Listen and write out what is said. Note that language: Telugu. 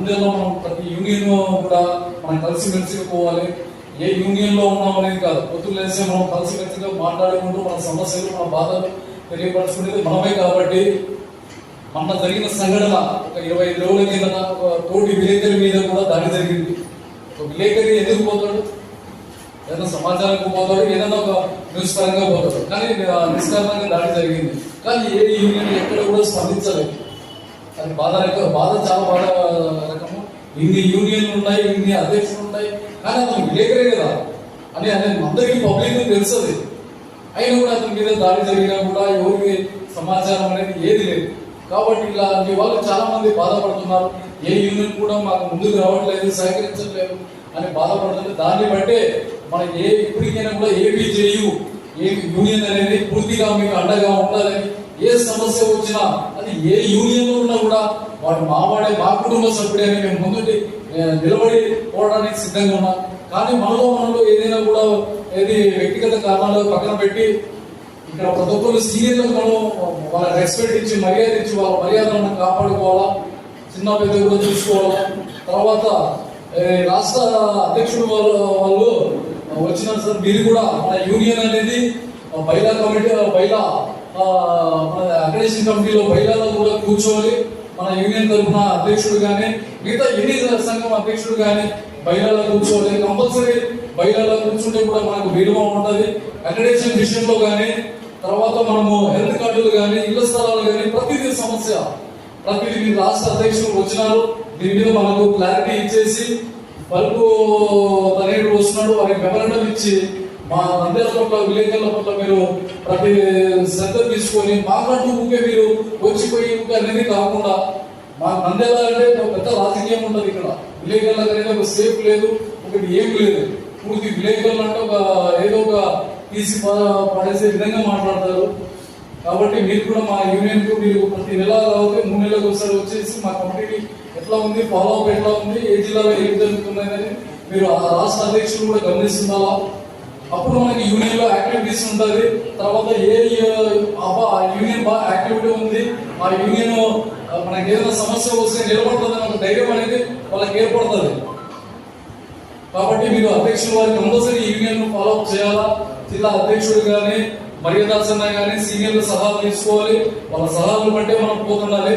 ఇందులో మనం ప్రతి యూనియన్ కూడా మనం కలిసి మెలిసిగా పోవాలి. ఏ యూనియన్లో ఉన్నాం అనేది కాదు. పొద్దున్న మనం కలిసి మెలిసిగా మాట్లాడుకుంటూ మన సమస్యలు మన బాధలు తెలియపరచుకునేది మనమే కాబట్టి మన జరిగిన సంఘటన ఒక ఇరవై ఐదు రోజుల కింద ఒక తోటి విలేకరి మీద కూడా దాడి జరిగింది. ఒక విలేకరి ఎందుకు పోతాడు? ఏదైనా సమాచారానికి పోతాడు ఏదైనా ఒక న్యూస్ పరంగా పోతాడు. కానీ ఆ నిష్కారణంగా దాడి జరిగింది. కానీ ఏ యూనియన్ ఎక్కడ కూడా స్పందించలేదు. అది బాధ రకం బాధ చాలా బాధ రకము. ఇన్ని యూనియన్లు ఉన్నాయి ఇన్ని అధ్యక్షులు ఉన్నాయి. కానీ అతను విలేకరే కదా. అని అనేది అందరికీ పబ్లిక్ తెలుస్తుంది అయినా కూడా అతని మీద దాడి జరిగినా కూడా ఎవరికి సమాచారం అనేది ఏది లేదు. కాబట్టి ఇలాంటి వాళ్ళు చాలా మంది బాధపడుతున్నారు. ఏ యూనియన్ కూడా మాకు ముందుకు రావట్లేదు సహకరించట్లేదు అని బాధపడుతుంది దాన్ని బట్టే మన ఏ ఇప్పటికైనా కూడా ఏబీజేయు ఏ యూనియన్ అనేది పూర్తిగా మీకు అండగా ఉండాలని ఏ సమస్య వచ్చినా అది ఏ యూనియన్లో ఉన్నా కూడా వాడు మావాడే మా కుటుంబ సభ్యుడే అని మేము ముందుటి నిలబడి పోవడానికి సిద్ధంగా ఉన్నాం. కానీ మనలో మనలో ఏదైనా కూడా ఏది వ్యక్తిగత కారణాలు పక్కన పెట్టి ఇక్కడ ప్రతి ఒక్కరు సీనియర్లు మనం వాళ్ళ రెస్పెక్ట్ ఇచ్చి మర్యాద ఇచ్చి వాళ్ళ మర్యాదలను కాపాడుకోవాలా? చిన్న పెద్ద కూడా చూసుకోవాలా? తర్వాత రాష్ట్ర అధ్యక్షుడు వాళ్ళు వాళ్ళు వచ్చిన సార్ మీరు కూడా మన యూనియన్ అనేది బైలా కమిటీ బైలా మన అగ్రేషన్ కమిటీలో బైలాలో కూడా కూర్చోవాలి. మన యూనియన్ తరఫున అధ్యక్షుడు కానీ మిగతా ఎన్ని సంఘం అధ్యక్షుడు కానీ బైలాలో కూర్చోవాలి. కంపల్సరీ బైలాలో కూర్చుంటే కూడా మనకు వీలుగా ఉంటుంది. అగ్రేషన్ విషయంలో కానీ తర్వాత మనము హెల్త్ కార్డులు కానీ ఇళ్ళ స్థలాలు కానీ ప్రతిదీ సమస్య. ప్రతిదీ రాష్ట్ర అధ్యక్షులు వచ్చినారు. దీని మీద మనకు క్లారిటీ ఇచ్చేసి బల్బు తనేడు వస్తున్నాడు వారికి వివరణ ఇచ్చి మా నంద్యాల పట్ల విలేకరుల పట్ల మీరు ప్రతి శ్రద్ధ తీసుకొని మాట్లాడుతూ ఊకే మీరు వచ్చిపోయి ఊకే అనేది కాకుండా మా నంద్యాల అంటే పెద్ద రాజకీయం ఉంటుంది ఇక్కడ. విలేకరుల అనేది ఒక సేఫ్ లేదు ఒకటి ఏం లేదు. పూర్తి విలేకరులు అంటే ఒక ఏదో ఒక తీసి పడేసే విధంగా మాట్లాడతారు. కాబట్టి మీరు కూడా మా యూనియన్కు మీరు ప్రతి నెల కాబట్టి మూడు నెలలకు ఒకసారి వచ్చేసి మా కమిటీకి ఎట్లా ఉంది ఫాలో అప్ ఎట్లా ఉంది ఏ జిల్లాలో ఏం జరుగుతున్నదని మీరు ఆ రాష్ట్ర అధ్యక్షులు కూడా గమనిస్తున్నారా అప్పుడు మనకి యూనియన్లో యాక్టివిటీస్ ఉంటుంది. తర్వాత ఏ ఆ యూనియన్ బాగా యాక్టివిటీ ఉంది. ఆ యూనియన్ మనకి ఏదైనా సమస్య వస్తే నిలబడుతుంది అన్న ధైర్యం అనేది వాళ్ళకి ఏర్పడుతుంది. కాబట్టి మీరు అధ్యక్షులు వారి కంపల్సరీ యూనియన్ ఫాలో అప్ చేయాలా? జిల్లా అధ్యక్షుడు కానీ మర్యాదాసన్న కానీ సీనియర్లు సలహాలు తీసుకోవాలి. వాళ్ళ సలహాలు బట్టే మనం పోతుండాలి.